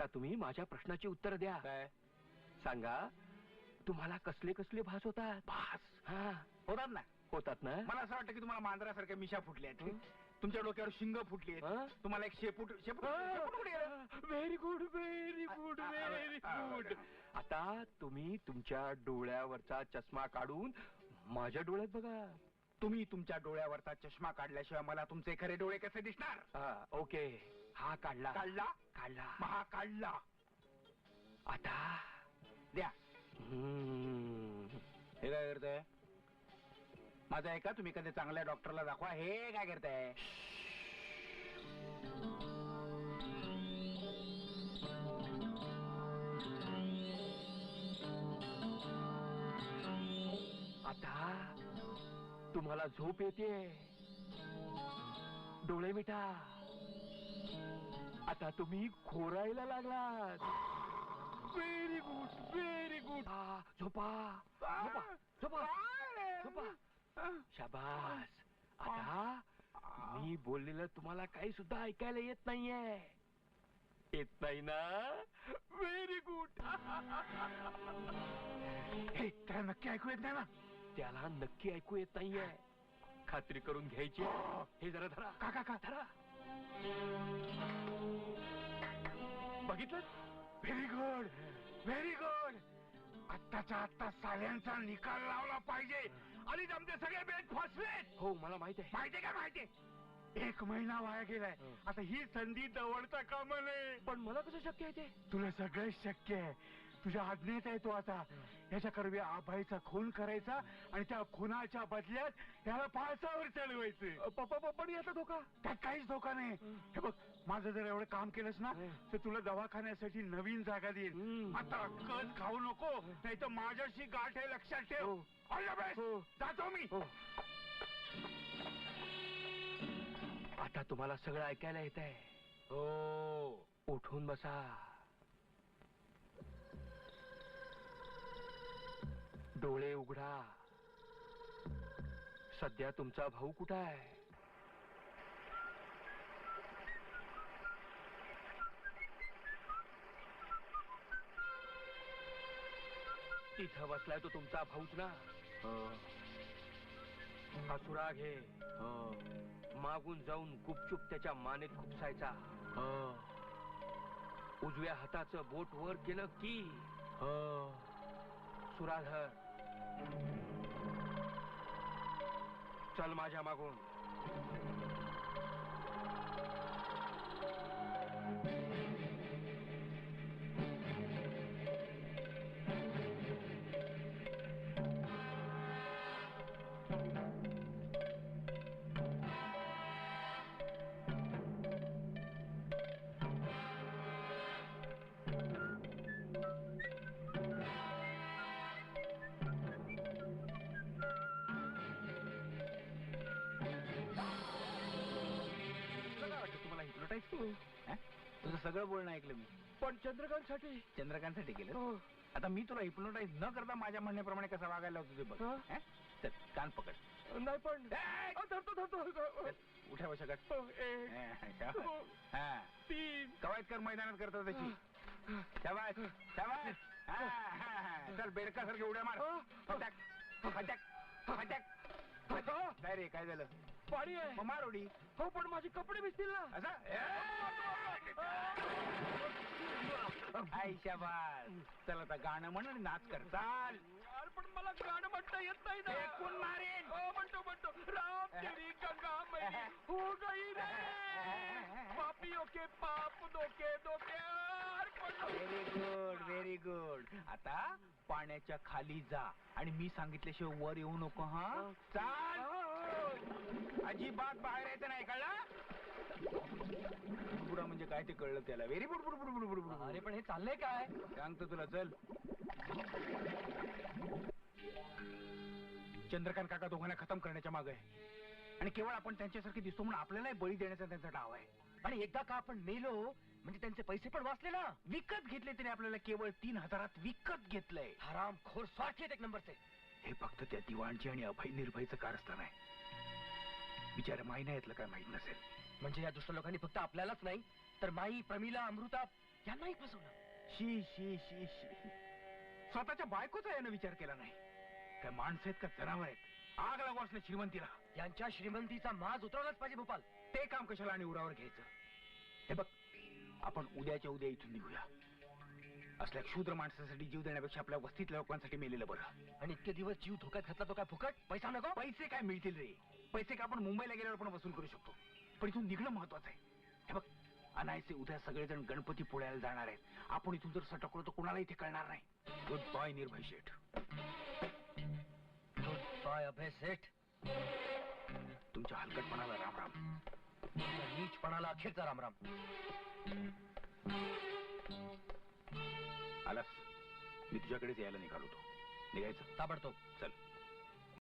आता तुम्ही माझ्या प्रश्नाची उत्तर द्या. काय? सांगा तुम्हाला कसले कसले भास होतात? भास? हा. होतात ना. होतात ना? मला असं वाटतं की तुम्हाला मांजरासारख्या मिशा फुटल्या? तुमच्या डोक्यावर शिंग फुटली हं? तुम्हाला एक शेपूट शेपूट शेपूट कुठे गेलं? Very good very good ah- ah- very ah- good आता तुम्ही तुमच्या डोळ्यावरचा चष्मा काढून माझ्या डोळ्यात बघा. तुम्ही तुमच्या डोळ्यावरचा चष्मा काढल्याशिवाय मला तुमचे खरे डोळे कसे दिसणार? हा ओके हा काढला. काढला? काढला. महा काढला. आता द्या. हम्म. हे काय करताय? माझं आहे का तुम्ही कधी चांगल्या डॉक्टरला दाखवा. हे काय करताय? आता तुम्हाला झोप येते डोळे मिठा आता तुम्ही खोरायला लागलात. व्हेरी गुड व्हेरी गुड झोपा झोपा झोपा झोपा. शाबास. आता मी बोललेलं तुम्हाला काही सुद्धा ऐकायला येत नाहीये. येत नाही ना? व्हेरी गुड हे त्याला नक्की ऐकू येत नाही ना? त्याला नक्की ऐकू येत नाहीये. खात्री करून घ्यायची. हे जरा धरा. का का का? धरा. बघितलं व्हेरी गुड व्हेरी गुड आत्ताच्या आत्ता साल्यांचा निकाल लावला पाहिजे. आणि आमचे सगळे बेट फसले. हो मला माहीत आहे. माहितीये का माहितीये एक महिना वाया गेलाय. हं. आता ही संधी जवळचा कामा नये पण मला कसं शक्य आहे ते? तुला सगळं शक्य आहे. तुझ्या आज्ञेत आहे तो आता. याच्या करवी आबाईचा खून करायचा आणि त्या खुनाच्या बदल्यात याला फासावर चढवायचे. अ, प- प- प- पण याचा धोका. त्यात काहीच धोका नाही. हं. हे बघ माझं जर एवढं काम केलंस ना. तर तुला दवाखान्यासाठी नवीन जागा देईल. आता कच खाऊ नको नाही तर माझ्याशी गाठ आहे लक्षात ठेव. हो. हो. जातो मी. हो. आता तुम्हाला सगळं ऐकायला येत आहे हो. उठून बसा. डोळे उघडा. सध्या तुमचा भाऊ कुठं आहे? इथं बसलाय तो तुमचा भाऊच ना? हा. सुरा घे मागून जाऊन गुपचूप त्याच्या मानेत खुपसायचा. उजव्या हाताचं बोट वर केलं की? सुराधर. चल माझ्या मागून. तुझं सगळं बोलणं ऐकलं मी. पण चंद्रकांत साठी चंद्रकांतसाठी केलं? हो. आता मी तुला हिप्नोटाईज न करता माझ्या म्हणण्याप्रमाणे कसं वागायला होतं ते बघ. हा? हं? चल कान पकड. नाही पण ए! अ, धरतो धरतो चल, उठा हो, एक हो, हा. तीन. कवायत कर मैदानात करतात त्याची. शाबास शाबास. हा, हा, हा. चल बेडकासारखे उड्या मार. फटाक फटाक फटाक. काय रे काय झालं? पाणी आहे. मग मार उडी हो पण माझे कपडे भिजतील ना. असं? शाबास. चल आता गाणं म्हण आणि नाच कर. चाल. यार, पण मला गाणं म्हणता येत नाही ना. फेकून मारेन. हो, म्हणतो म्हणतो. राम तेरी गंगा मैली हो गई रे. पापियों के पाप धोके धोके. यार, पण- व्हेरी गुड व्हेरी गुड आता पाण्याच्या खाली जा. आणि मी सांगितल्याशिवाय वर येऊ नको हा? चाल. अजिबात बाहेर यायचं नाही कळला? बुडा म्हणजे काय ते कळलं त्याला. व्हेरी बुड बुड बुड बुड बुड अरे पण हे चाललंय काय? सांगतो तुला चल. चंद्रकांत काका दोघांना खतम करण्याच्या मागे आहे. आणि केवळ आपण त्यांच्यासारखे दिसतो म्हणून आपल्यालाही बळी देण्याचा त्यांचा डाव आहे. आणि एकदा का आपण मेलो म्हणजे त्यांचे पैसे पण वाचले ना? विकत घेतले त्याने आपल्याला केवळ तीन हजारात विकत घेतलंय. हराम खोर स्वार्थी आहेत एक नंबरचे. हे फक्त त्या दिवाणची आणि अभय निर्भयचं कारस्थान आहे. बिचारा माईना यातलं काय माहीत नसेल. म्हणजे या दुष्ट लोकांनी फक्त आपल्यालाच नाही तर माई प्रमिला अमृता यांनाही फसवलं. शी शी शी शी. स्वतःच्या बायकोचा यानं विचार केला नाही. काय माणसं आहेत का जनावर आहेत. आग लागू असले श्रीमंतीला. यांच्या श्रीमंतीचा माज उतरवलाच पाहिजे भोपाल. ते काम कशाला आणि उरावर घ्यायचं? हे बघ आपण उद्याच्या उद्या इथून निघूया. असल्या क्षुद्र माणसासाठी जीव देण्यापेक्षा आपल्या वस्तीतल्या लोकांसाठी मेलेलं बरं. आणि इतके दिवस जीव धोक्यात घातला तो काय फुकट? पैसा नको? पैसे काय मिळतील रे? पैसे काय आपण मुंबईला गेल्यावर पण वसूल करू शकतो. पण इथून निघणं महत्वाचं आहे. हे बघ अनायसे उद्या सगळेजण गणपती पोळ्याला जाणार आहेत. आपण इथून जर सटकलो तर कोणालाही ते कळणार नाही. गुड बाय निर्भय शेठ. गुड बाय अभय सेठ तुमच्या हलकटपणाला राम राम. तुझ्या नीचपणाला अखेरचा रामराम आलास मी तुझ्याकडेच यायला निघालो होतो. निघायचं? ताबडतोब. चल.